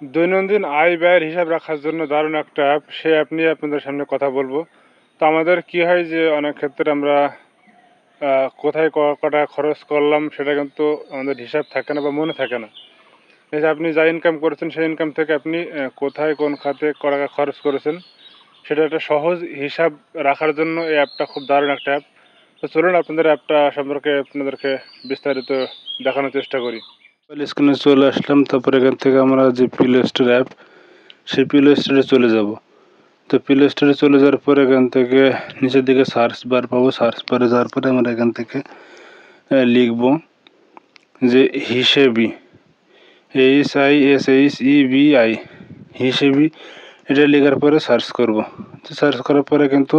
দৈনন্দিন আয় ব্যয়ের হিসাব রাখার জন্য দারুণ একটা অ্যাপ সেই অ্যাপ নিয়ে আপনাদের সামনে কথা বলব। তো আমাদের কি হয় যে, অনেক ক্ষেত্রে আমরা কোথায় কটা খরচ করলাম সেটা কিন্তু আমাদের হিসাব থাকে না বা মনে থাকে না। এই যে আপনি যা ইনকাম করেছেন, সেই ইনকাম থেকে আপনি কোথায়, কোন খাতে ক টাকা খরচ করেছেন, সেটা একটা সহজ হিসাব রাখার জন্য এই অ্যাপটা খুব দারুণ একটা অ্যাপ তো চলুন আপনাদের অ্যাপটা সম্পর্কে আপনাদেরকে বিস্তারিত দেখানোর চেষ্টা করি। স্ক্রিনে চলে আসলাম, তারপর এখান থেকে আমরা যে প্লে স্টোর অ্যাপ সেই প্লে স্টোরে চলে যাব। তো প্লে স্টোরে চলে যাওয়ার পর এখান থেকে নিচের দিকে সার্চ বার পাবো। সার্চ বারে যাওয়ার পরে আমরা এখান থেকে লিখব যে Hisebi H I S H E B I Hisebi, এটা লেখার পরে সার্চ করব। তো সার্চ করার পরে কিন্তু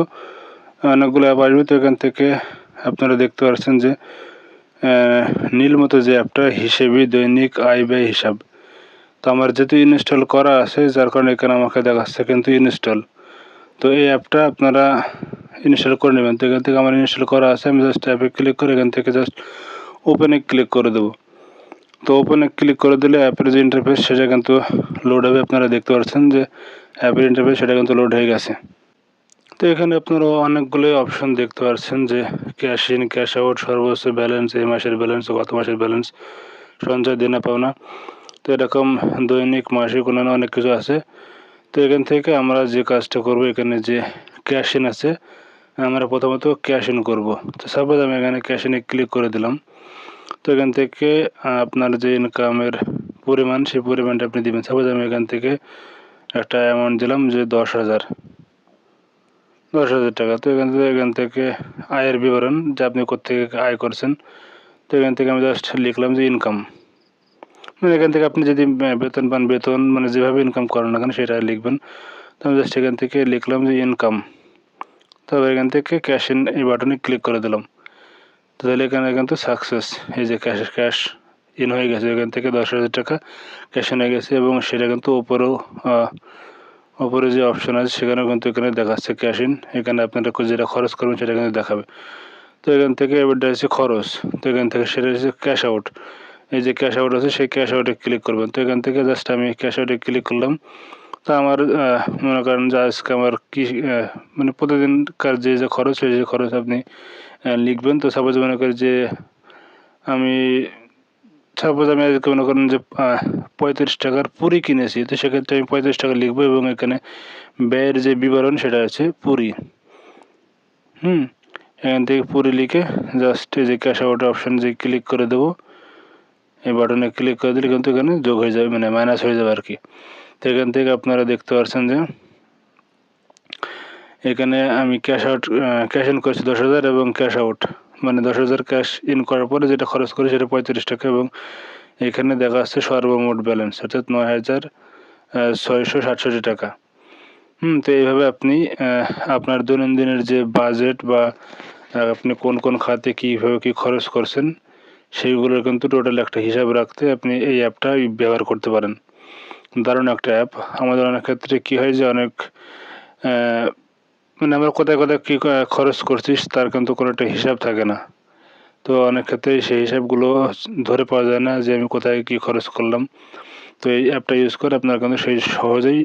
অনেকগুলো অ্যাপ আসবে। তো এখান থেকে আপনারা দেখতে পাচ্ছেন যে আহ, নীল মতো যে অ্যাপটা হিসেবে দৈনিক আয় ব্যয় হিসাব। তো আমার যেহেতু ইনস্টল করা আছে যার কারণে এখানে আমাকে দেখাচ্ছে কিন্তু ইনস্টল। তো এই অ্যাপটা আপনারা ইনস্টল করে নেবেন। তো এখান থেকে আমার ইনস্টল করা আছে আমি জাস্ট অ্যাপে ক্লিক করে এখান থেকে জাস্ট ওপেনে ক্লিক করে দেবো। তো ওপেনে ক্লিক করে দিলে অ্যাপের যে ইন্টারফেস সেটা কিন্তু লোড হবে। আপনারা দেখতে পাচ্ছেন যে অ্যাপের ইন্টারফেস সেটা কিন্তু লোড হয়ে গেছে। তো এখানে আপনারা অনেকগুলোই অপশন দেখতে পাচ্ছেন যে ক্যাশ ইন ক্যাশ আউট সর্বোচ্চ ব্যালেন্স এই মাসের ব্যালেন্স গত মাসের ব্যালেন্স সঞ্চয় দেনা পাওনা। তো এরকম দৈনিক, মাসিক, অন্যান্য অনেক কিছু আছে। তো এখান থেকে আমরা যে কাজটা করব, এখানে যে ক্যাশ ইন আছে, আমরা প্রথমত ক্যাশ ইন করব। তো সাপোজ আমি এখানে ক্যাশ ইনে ক্লিক করে দিলাম। তো এখান থেকে আপনার যে ইনকামের পরিমাণ, সেই পরিমাণটা আপনি দিবেন। সাপোজ আমি এখান থেকে একটা অ্যামাউন্ট দিলাম যে দশ হাজার। দশ হাজার টাকা। তো এখান থেকে এখান থেকে আয়ের বিবরণ যে আপনি কোথেকে আয় করছেন, তো এখান থেকে আমি জাস্ট লিখলাম যে ইনকাম মানে এখান থেকে আপনি যদি বেতন পান, বেতন মানে যেভাবে ইনকাম করেন না কেন সেটা লিখবেন। তো আমি জাস্ট এখান থেকে লিখলাম যে ইনকাম তবে এখান থেকে ক্যাশ ইন এই বাটনে ক্লিক করে দিলাম। তাহলে এখানে কিন্তু সাকসেস এই যে ক্যাশ ক্যাশ ইন হয়ে গেছে। এখান থেকে দশ হাজার টাকা ক্যাশ ইন হয়ে গেছে এবং সেটা কিন্তু ওপরেও ওপরে যে অপশন আছে, সেখানেও কিন্তু এখানে দেখাচ্ছে ক্যাশ ইন এখানে আপনারা যেটা খরচ করবেন, সেটা কিন্তু দেখাবে। তো এখান থেকে এবারটা হচ্ছে খরচ। তো এখান থেকে সেটা হচ্ছে ক্যাশ আউট এই যে ক্যাশ আউট আছে, সেই ক্যাশ আউটে ক্লিক করবেন। তো এখান থেকে জাস্ট আমি ক্যাশ আউটে ক্লিক করলাম। তা আমার মনে করেন যে আজকে আমার কী মানে প্রতিদিনকার যে যে খরচ, সেই, যে খরচ আপনি লিখবেন। তো সাপোজ মনে করি যে আমি সাপোজ আমি আজকে মনে করেন যে পঁয়ত্রিশ টাকার পুরি কিনেছি, তো সেক্ষেত্রে আমি পঁয়ত্রিশ টাকা লিখব এবং এখানে ব্যয়ের যে বিবরণ সেটা আছে পুরি। হুম, এখান থেকে পুরি লিখে জাস্ট এই যে ক্যাশ আউট অপশন যে ক্লিক করে দেবো, এই বাটনে ক্লিক করে দিলে কিন্তু এখানে যোগ হয়ে যাবে মানে মাইনাস হয়ে যাবে আর কি তো এখান থেকে আপনারা দেখতে পাচ্ছেন যে, এখানে আমি ক্যাশ আউট ক্যাশ ইন করেছি দশ হাজার এবং ক্যাশ আউট মানে দশ হাজার ক্যাশ ইন করার পরে যেটা খরচ করি সেটা পঁয়ত্রিশ টাকা এবং এখানে দেখা যাচ্ছে সর্বমোট ব্যালেন্স অর্থাৎ নয় হাজার ছয়শো সাতষট্টি টাকা। হুম, তো এইভাবে আপনি আপনার দৈনন্দিনের যে বাজেট বা আপনি কোন কোন খাতে কীভাবে কী খরচ করছেন, সেইগুলোর কিন্তু টোটাল একটা হিসাব রাখতে আপনি এই অ্যাপটা ব্যবহার করতে পারেন। দারুণ একটা অ্যাপ আমাদের অনেক ক্ষেত্রে কী হয় যে অনেক মানে আমরা কোথায় কোথায় কী খরচ করছিস, তার কিন্তু কোনো একটা হিসাব থাকে না। তো অনেক ক্ষেত্রে সেই হিসাবগুলো ধরে পাওয়া যায় না যে আমি কোথায় কী খরচ করলাম। তো এই অ্যাপটা ইউজ করে আপনারা কিন্তু সেই সহজেই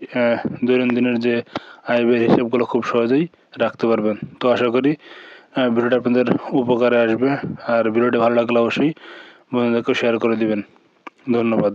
দৈনন্দিনের যে আয় ব্যয়ের হিসাবগুলো খুব সহজেই রাখতে পারবেন। তো আশা করি ভিডিওটা আপনাদের উপকারে আসবে। আর ভিডিওটা ভালো লাগলে অবশ্যই বন্ধুদেরকে শেয়ার করে দিবেন। ধন্যবাদ।